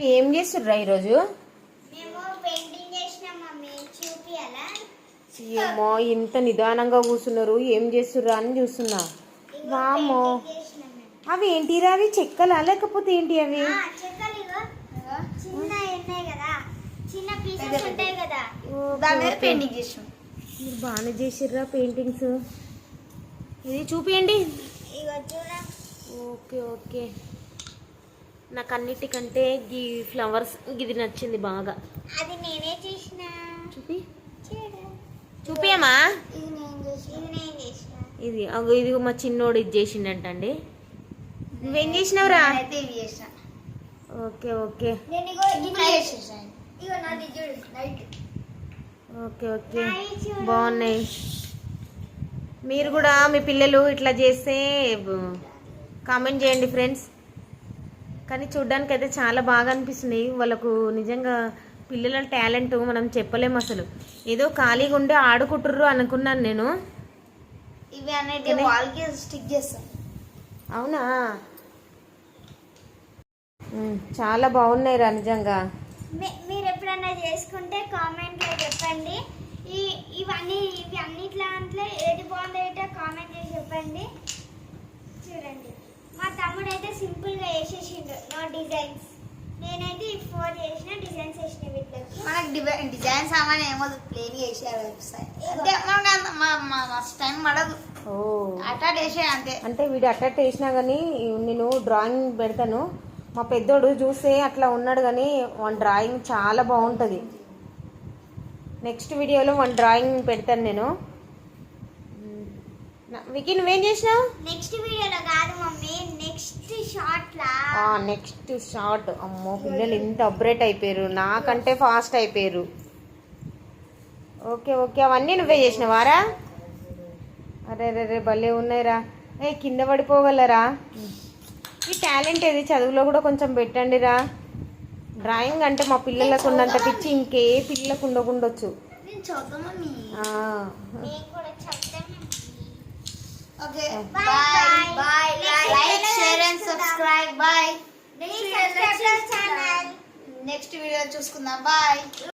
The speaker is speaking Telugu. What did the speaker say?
ఏం చేస్తుర్రా ఈరోజు? మేము పెయింటింగ్ చేసినాం మమ్మీ చూపియాలా? ఏమో ఇంత నిదానంగా కూర్చున్నారు. ఏం చేస్తుర్రా అని చూస్తున్నా. మేము. అవి ఏంటిరా అవి? చెక్కలా? లేకపోతే ఏంటి అవి? ఆ, చెక్కలు ఇగో. చిన్న ఉన్నాయి కదా. చిన్న పీసెస్ ఉంటాయి కదా. దాని మీద పెయింటింగ్ చేసినాం. మీరు బాగానే చేసిర్రా పెయింటింగ్స్? ఇది చూపియండి. Okay okay. నాకు అన్నిటికంటే ఈ ఫ్లవర్స్ ఇది నచ్చింది బాగా. అది నేనే చేసిన. చూపి. చూపియమ్మా. ఇది అగో ఇది మా చిన్నోడు ఇది చేసిండంటండి. నువ్వేం చేసినావురా? Okay okay. Okay okay. బాగున్నాయి. మీరు కూడా మీ పిల్లలు ఇట్లా చేస్తే కామెంట్ చేయండి ఫ్రెండ్స్. కానీ చూడ్డానికి అయితే చాలా బాగా అనిపిస్తున్నాయి వాళ్ళకు నిజంగా పిల్లల టాలెంట్ మనం చెప్పలేము అసలు. ఏదో ఖాళీగా ఉండి ఆడుకుంటుర్రు అనుకున్నాను నేను. ఇవి అనేది స్టిక్ చేస్తాం. అవునా? చాలా బాగున్నాయి రా నిజంగా. మీరు ఎప్పుడైనా చేసుకుంటే కామెంట్లో చెప్పండి. ఈ ఇవన్నీ ఇవి అన్నిట్లో ఏది బాగుందో కామెంట్ చేసి చెప్పండి. చూడండి మా తమ్ముడు అయితే సింపుల్గా వేసేసిండు నో డిజైన్స్. నేనైతే ఈ ఫోర్ చేసిన డిజైన్స్ వేసిన వీటికి మనకు డిజైన్ డిజైన్ సామాన్ ఏమో ప్లేన్ చేసారు వెబ్సైట్. అంటే మనకు అంత- మా- మా మస్తు టైం పడదు ఓ. అట్టా చేసే అంతే. అంటే వీడు అట్ట వేసినా కానీ నేను డ్రాయింగ్ పెడతాను. మా పెద్దోడు చూస్తే అట్లా ఉన్నాడు కానీ వన్ డ్రాయింగ్ చాలా బాగుంటుంది. నెక్స్ట్ వీడియోలో వన్ డ్రాయింగ్ పెడతాను నేను. నా- వికీ నువ్వేం చేసినావు? నెక్స్ట్ వీడియోలో కాదు నెక్స్ట్ షార్ట్. అమ్మో పిల్లలు ఇంత అప్డేట్ అయిపోయారు. నాకంటే ఫాస్ట్ అయిపోయారు. Okay okay. అవన్నీ నువ్వే చేసినవారా? అరే రే రే భలే ఉన్నాయిరా. ఏ కింద పడిపోగలరా? ఈ టాలెంట్ ఏది? చదువులో కూడా కొంచెం పెట్టండి రా డ్రాయింగ్ అంటే మా పిల్లలకు ఉన్నంత పిచ్చి ఇంకే పిల్లలకు ఉండకుండొచ్చు. ఓకే నెక్స్ట్ వీడియో చూసుకుందాం. బాయ్.